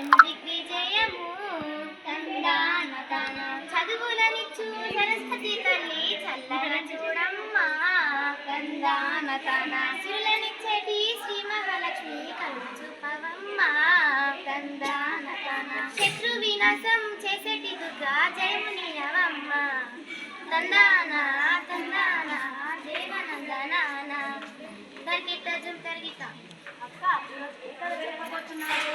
జయము దిగ్విజయము తందాన తన. చదువులనిచ్చు సరస్వతి తల్లి చల్లగా చూడమ్మా తందాన తన. సిరులనిచ్చేటి శ్రీ మహాలక్ష్మి కళ్ళు చూపవమ్మా తందాన తన. శత్రు వినాశం చేసేటి దుర్గా జయముని నీయవమ్మా తందాన తందాన దేవనందనాన. తరిగిట జుమ్ తరిగిట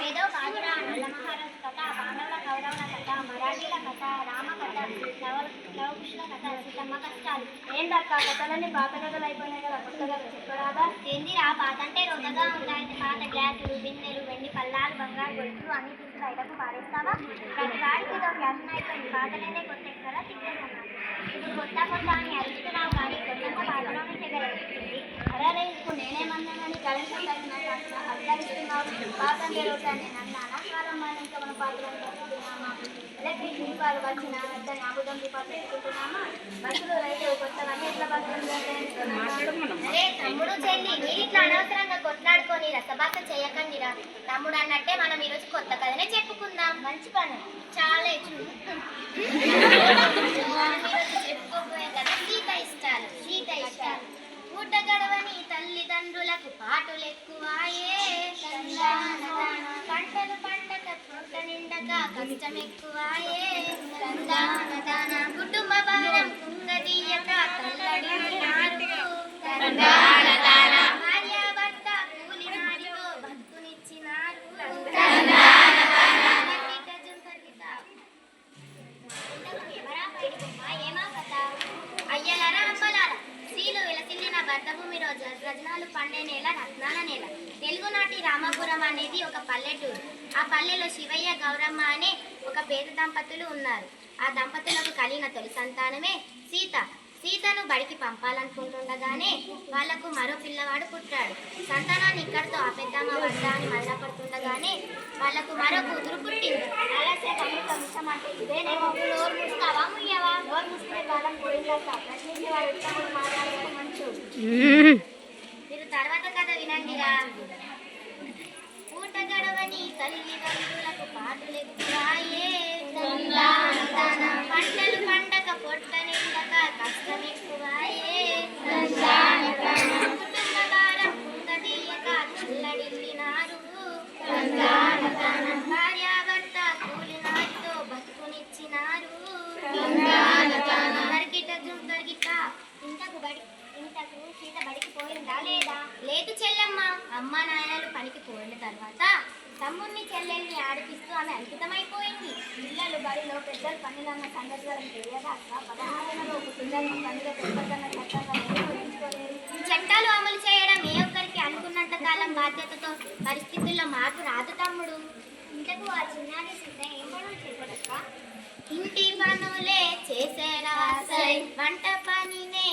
ఏదో కాదురా నల్ల మహారాజు కథ పాండవుల కౌరవుల కథ మరాఠీల కథ రామ కథ లవ లవకుశుల కథ సీతమ్మ కష్టాలు. ఏందక్క కథలన్నీ పాత కథలు అయిపోయినాయి కదా కొత్తగా చెప్పరాదా? ఏందిరా? పాత అంటే రొద్దగా ఉంటాయి పాత గ్లాసులు. గొలుసులు అన్ని తీసి బయటకు పారేస్తావా? ప్రతి వాడికి ఇదో ఫ్యాషన్ అయిపోయింది పాతలేనే కొత్త ఎక్కడా తిప్పేసన్నారు ఇప్పుడు కొత్త కొత్త అని అరుస్తున్నావు కానీ కొత్త పాతలో నుంచే అరే ఇప్పుడు నేనేమన్నానని కరెంట్ అర్థరిస్తున్నావు పాత అంటే రొట్టె అని నేను అన్నానా కాలం మనం ఇంకా మన పాత్రలు పెట్టుకుంటున్నామా? ఎలక్ట్రిక్ దీపాలు వచ్చిన దాన్ని ఆముదం దీపాలు పెట్టుకుంటున్నామా? బస్సులు రైతు కొత్తవన్నీ ఎట్లా బస్సులు అరే తమ్ముడు చెల్లి మీరు ఇట్లా అనవసరంగా కొట్లాడుకొని రసభాస చేయకండిరా తమ్ముడు అన్నట్టే మనం ఈరోజు కొత్త కథనే చెప్పుకుందాం. మంచి పని. చాలా ఈరోజు చెప్పుకోబోయే కథ సీత ఇష్టాలు సీత ఇష్టాలు. పూట గడవని తల్లిదండ్రులకు పాటులు ఎక్కువాయే పంటలు పండక పూట నిండక కష్టం ఎక్కువాయే కుటుంబ భారం కుంగదీయక తల్లడినారు విలసిల్లిన రోజు రజనాలు పండే నేల రత్నాల నేల. తెలుగునాటి రామాపురం అనేది ఒక పల్లెటూరు. ఆ పల్లెలో శివయ్య గౌరమ్మ అనే ఒక పేద దంపతులు ఉన్నారు. ఆ దంపతులకు కలిగిన తొలి సంతానమే సీత. సీతను బడికి పంపాలనుకుంటుండగానే వాళ్ళకు మరో పిల్లవాడు పుట్టాడు. సంతానాన్ని ఇక్కడితో ఆపేద్దామా వద్దా అని మరణపడుతుండగానే వాళ్ళకు మరో కూతురు పుట్టింది. ఆలస్యం అమృతం ఇష్టమంటే ఇదేనేమో నోరు మూస్తావా ముయ్యవా? నోరు మూసుకునే కాలం పోయిందట. ప్రశ్నించే వాడు ఉత్తముడు మీరు తర్వాత కథ వినండిరా. పూట గడవని తల్లిదండ్రులకు పాటలు ఎక్కువాయే పంటలు పండక పొట్ట నిండక కష్టం చెల్లెల్ని ఆడిపిస్తూ ఆమె అంకితమైపోయింది. పిల్లలు బడిలో పెద్దలు పనులన్న సంగతి వాళ్ళకి తెలియదాక పదహారులలో ఒక పిల్లల్ని పెద్దన్న చట్టాలు అమలు చేయడం ఏ ఒక్కరికి అనుకున్నంత కాలం బాధ్యతతో పరిస్థితుల్లో మార్పు రాదు తమ్ముడు. ఇంతకు ఆ చిన్నారి సిద్ధ ఏం పనులు ఇంటి పనులే చేసేరా వంట పనినే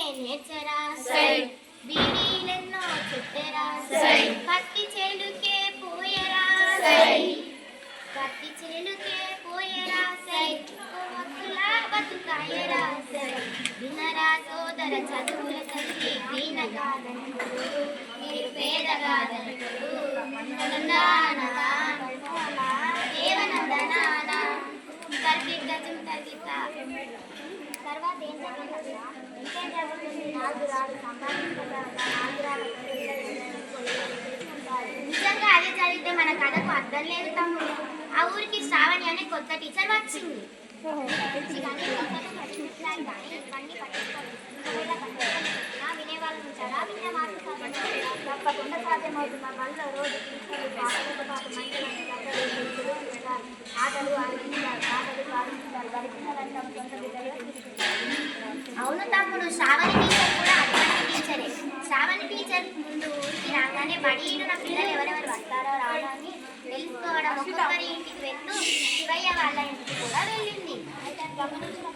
తర్వాత ఏం జరిగింది ఇంకేం జరుగుతుంది నాలుగు రాళ్ళు సంపాదించుకుంటారు నాలుగు రాళ్ళు నిజంగా అదే జరిగితే మన కథకు అర్థం లేదు తమ్ముడు. ఆ ఊరికి శ్రావణి అనే కొత్త టీచర్ వచ్చింది. కానీ టీచర్లు పాటలతో పాటు మంచి ఆటలు ఆడించారు పాటలు పాడించారు గడిపినారంటే సొంత బిడ్డలుగా తీసుకుంటారు అవును తమ్ముడు శ్రావణి టీచర్ కూడా అటువంటి టీచరే. శ్రావణి టీచర్ ముందు ఊరికి రాగానే బడి ఈడున పిల్లలు ఎవరెవరు వస్తారో అని తెలుసుకోవడం ఒక్కొక్కరి ఇంటికి వెళ్తూ శివయ్య వాళ్ళ ఇంటికి కూడా వెళ్ళింది. గమనించిన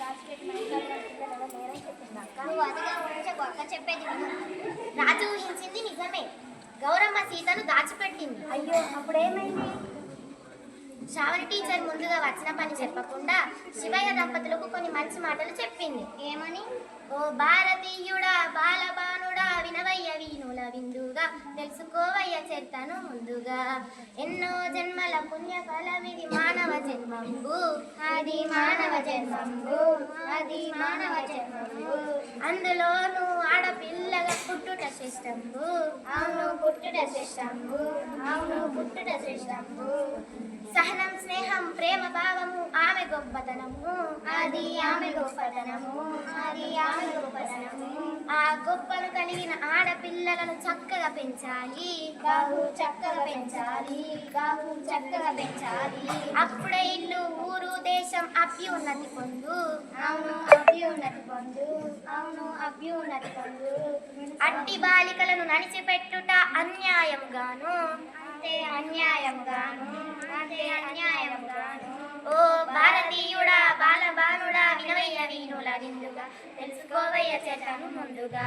దాచిపెట్టిన అక్క. నువ్వు అదిగా గొక్క చెప్పేది. రాజు ఊహించింది నిజమే. గౌరమ్మ సీతను దాచిపెట్టింది. అయ్యో అప్పుడు ఏమైంది శ్రావణి టీచర్ ముందుగా వచ్చిన పని చెప్పకుండా శివయ్య దంపతులకు కొన్ని మంచి మాటలు చెప్పింది. ఏమని? ఓ భారతీయుడా విందుగా తెలుసుకోవయ్య చెత్తను ముందుగా. ఎన్నో జన్మల పుణ్యఫలమిది మానవ జన్మంబు. అది మానవ జన్మంబు. అది మానవ జన్మంబు. అందులోను ఆడపిల్లగా పుట్టుట శ్రేష్టంబు. అవును పుట్టుట శ్రేష్టంబు. అవును పుట్టుట శ్రేష్టంబు. సహనం స్నేహం ప్రేమ గొప్పతనము. అది ఆమె గొప్పతనము. అది ఆమె గొప్పతనము. ఆ గొప్పను కలిగిన ఆడపిల్లలను చక్కగా పెంచాలి. బాబు చక్కగా పెంచాలి. బాబు చక్కగా పెంచాలి. అప్పుడే ఇల్లు ఊరు దేశం అభ్యున్నతి పొందు. అవును అభ్యున్నతి పొందు. అవును అభ్యున్నతి పొందు. అట్టి బాలికలను నడిచిపెట్టుట అన్యాయంగాను అంతే అన్యాయంగాను అంతే అన్యాయంగాను ఓ భారతీయుడా బాలబాలుడా వినవయ్య వీణుల విందుగా తెలుసుకోవయ్య చెట్టను ముందుగా.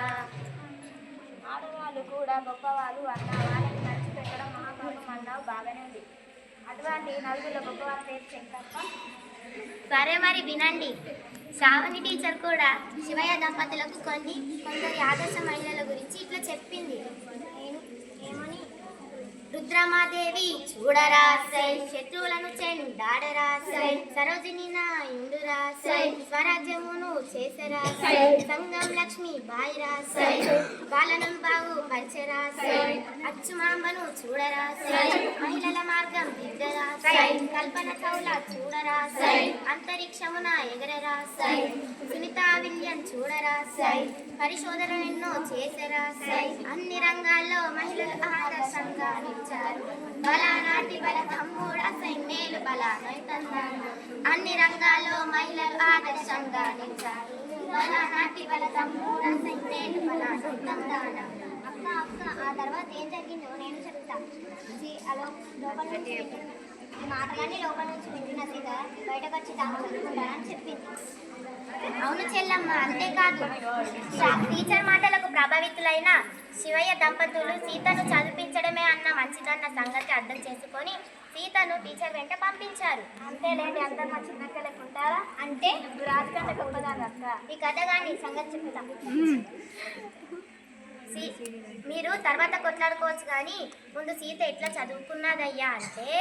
ఆడవాళ్ళు కూడా గొప్పవాళ్ళు అన్న వాళ్ళని నడిచిపెట్టడం మహాభాగం అన్నావు బాగానే ఉంది. అటువంటి నలుగురిలో గొప్పవారి పేరు చెప్పప్ప సరే మరి వినండి. శ్రావణి టీచర్ కూడా శివయ్య దంపతులకు కొన్ని కొందరి ఆదర్శ మహిళల గురించి ఇట్లా చెప్పింది. రుద్రమాదేవి చూడరాసై శత్రువులను చెండాడరాసై సరోజిని నా ఇందురాసై స్వరాజ్యమును చేసరాసై సంగం లక్ష్మి బాయి రాసై బాలనం బాగు పరిచరాసై అచ్చుమాంబను చూడరాసై మహిళల మార్గం దిద్దరాసై కల్పన చౌల చూడరాసై అంతరిక్షమున ఎగరరాసై సునీతా విలియం చూడరాసై పరిశోధన ఎన్నో చేసరాసై అన్ని రంగాల్లో మహిళలు ఆదర్శంగా నిలిచారు. బలానాటి బల తమ్ముడు సైన్యేలు బలానైతన్నారు అన్ని రంగాల్లో మహిళలు ఆదర్శంగా నిలిచారు. బలానాటి బల తమ్ముడు సైన్యేలు బలానైతన్నారు అక్క అక్క ఆ తర్వాత ఏం జరిగిందో నేను చెప్తా సి- అలో లోపల నుంచి మాటలన్నీ లోపల నుంచి వింటున్న సీత బయటకు వచ్చి తాము చదువుకుంటానని చెప్పింది అవును చెల్లమ్మ అంతేకాదు. శా- టీచర్ మాటలకు ప్రభావితులైన శివయ్య దంపతులు సీతను చదివించడమే అన్న మంచిదన్న సంగతి అర్థం చేసుకొని సీతను టీచర్ వెంట పంపించారు. అంతేలేండి అందరు మా చిన్నక్క లేకుంటారా అంటే నువ్వు రాజకంటే గొప్పదాన్ని అక్క. ఈ కథ కానీ సంగతి చెప్తాం. మీరు తర్వాత కొట్లాడుకోవచ్చు కానీ ముందు సీత ఎట్లా చదువుకున్నదయ్యా అంటే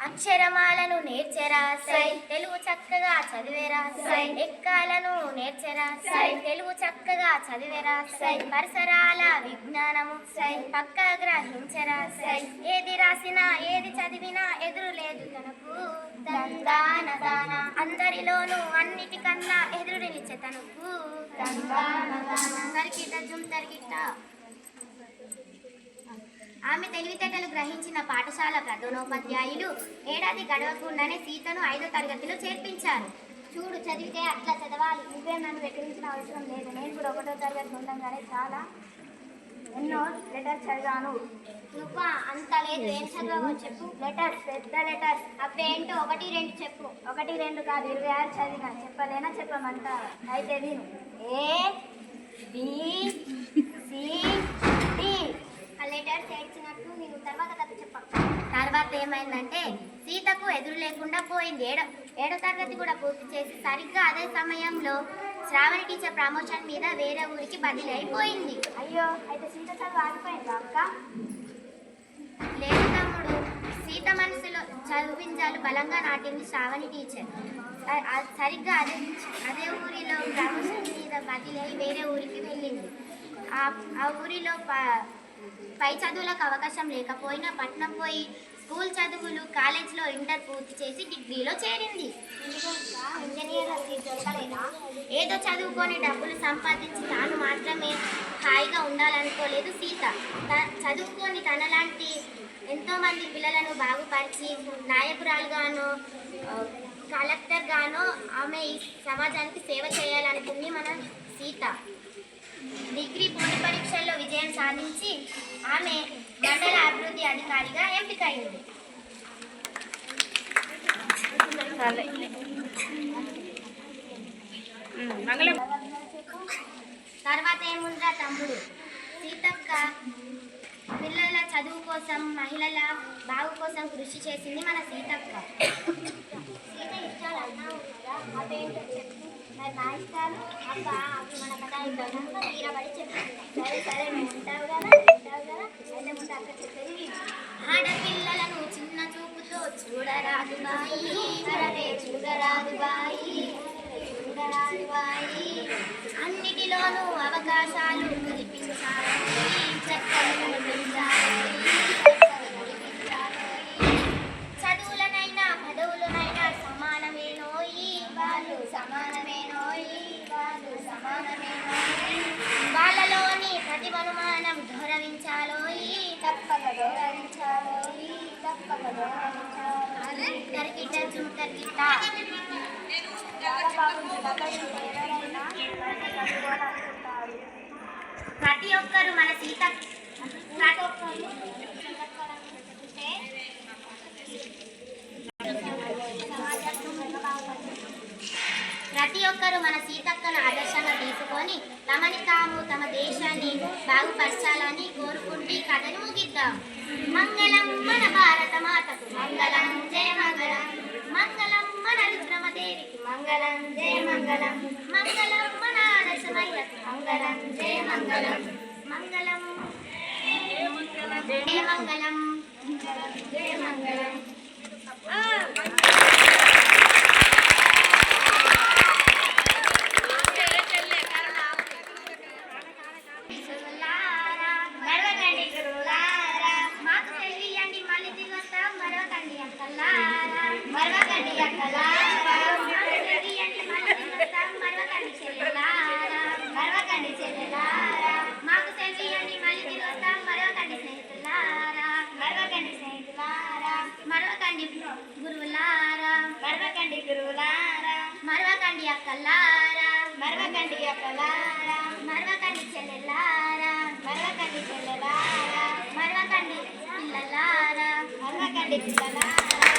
అక్షరమాలను నేర్చెరా సై. తెలుగు చక్కగా చదివేరా సై. ఎక్కాలను నేర్చెరా సై. తెలుగు చక్కగా చదివేరా సై. పరిసరాల విజ్ఞానము సై. పక్క గ్రహించరా సై. ఏది రాసినా ఏది చదివినా ఎదురు లేదు తనకు. దందాన దాన అందరిలోనూ అన్నిటికన్నా ఎదురు నిలిచే తనకు. దందాన దాన. తరికిట జుమ్ తరికిట ఆమె తెలివితేటలు గ్రహించిన పాఠశాల ప్రధానోపాధ్యాయులు ఏడాది గడవకుండానే సీతను ఐదో తరగతిలో చేర్పించారు. చూడు చదివితే అట్లా చదవాలి. నువ్వే నన్ను వెక్కిరించిన అవసరం లేదు. నేను కూడా ఒకటో తరగతి ఉండగానే చాలా ఎన్నో లెటర్స్ చదివాను. నువ్వా? అంత లేదు. ఏం చదవవో చెప్పు. లెటర్స్ పెద్ద లెటర్స్. అవేంటో ఒకటి రెండు చెప్పు. ఒకటి రెండు కాదు ఇరవై ఆరు చదివిన. చెప్పలేనా చెప్పమంటారా అయితే విను. ఏ బి సి లెటర్స్ ఏడ్చినట్టు నేను తర్వాత కథ తర్వాత ఏమైందంటే సీతకు ఎదురు లేకుండా పోయింది. ఏడో ఏడో తరగతి కూడా పూర్తి చేసి సరిగ్గా అదే సమయంలో శ్రావణి టీచర్ ప్రమోషన్ మీద వేరే ఊరికి బదిలీ అయిపోయింది. అయ్యో అయితే సీత చదువు ఆగిపోయిందా అక్క? లేదు తమ్ముడు సీత మనసులో చదివించాలు బలంగా నాటింది శ్రావణి టీచర్. సరిగ్గా అదే అదే ఊరిలో ప్రమోషన్ మీద బదిలీ అయి వేరే ఊరికి వెళ్ళింది. ఆ ఊరిలో ప- చదువులకు అవకాశం లేకపోయినా పట్నం పోయి స్కూల్ చదువులు కాలేజ్లో ఇంటర్ పూర్తి చేసి డిగ్రీలో చేరింది. ఇంజనీర్ సీట్ దొరకలేదా? ఏదో చదువుకొని డబ్బులు సంపాదించి తాను మాత్రమే హాయిగా ఉండాలనుకోలేదు సీత. త- చదువుకొని తనలాంటి ఎంతోమంది పిల్లలను బాగుపరిచి నాయకురాలుగానో కలెక్టర్గానో ఆమె ఈ సమాజానికి సేవ చేయాలనుకుంది మన సీత. డిగ్రీ పోటీ పరీక్షల్లో విజయం సాధించి ఆమె మండల అభివృద్ధి అధికారిగా ఎంపికైంది తర్వాత ఏముందా తమ్ముడు? సీతక్క పిల్లల చదువు కోసం మహిళల బాగు కోసం కృషి చేసింది మన సీతక్క. సీత ఇష్టాలు అవేంటో చెప్పు. మరి ఇష్టాలు? అక్క అవి మన కథ తీరబడి సరే సరే నువ్వు ఉంటావు కదా ఉంటావు కదా అయితే ముందు అక్క చెప్పేది ఆడపిల్లలను చిన్న చూపుతో చూడరాదు బాయి అరరే చూడరాదు బాయి చూడరాదు బాయి. అన్నిటిలోనూ అవకాశాలు కల్పించాలి ప్రతి ఒక్కరు మన సీత ప్రతి ఒక్కరు ప్రతి ఒక్కరూ మన సీతక్కను ఆదర్శంగా తీసుకొని తమని తాము తమ దేశాన్ని బాగుపరచాలని కోరుకుంటూ కథను ముగిద్దాం. మంగళం మన భారత మాతకు. మంగళం జయ మంగళం. మంగళం మన మంగళం జయ మంగళం. మంగళం మన మంగళం జయ మంగళం. మంగళం జయ మంగళం. జయ మంగళం గురువులారా, మరవకండి గురువులారా, మాకు తెలియండి మళ్ళీ దిగొస్తాం మరవకండి అక్కలారా మరవకండి అక్కలారా మాకు తెలియండి మళ్ళీ దిగొస్తాం మరవకండి చెల్లెలారా మరవకండి చెల్లెలారా మాకు తెలియండి మళ్ళీ దిగొస్తాం మరవకండి స్నేహితులారా మరవకండి స్నేహితులారా మరవకండి గురువులారా. మరవకండి గురువులారా. మరవకండి అక్కలారా. మరవకండి అక్కలారా. మరవకండి చెల్లెలారా. మరవకండి చెల్లెలారా. మరవకండి పిల్లలారా. మరవకండి పిల్లలారా.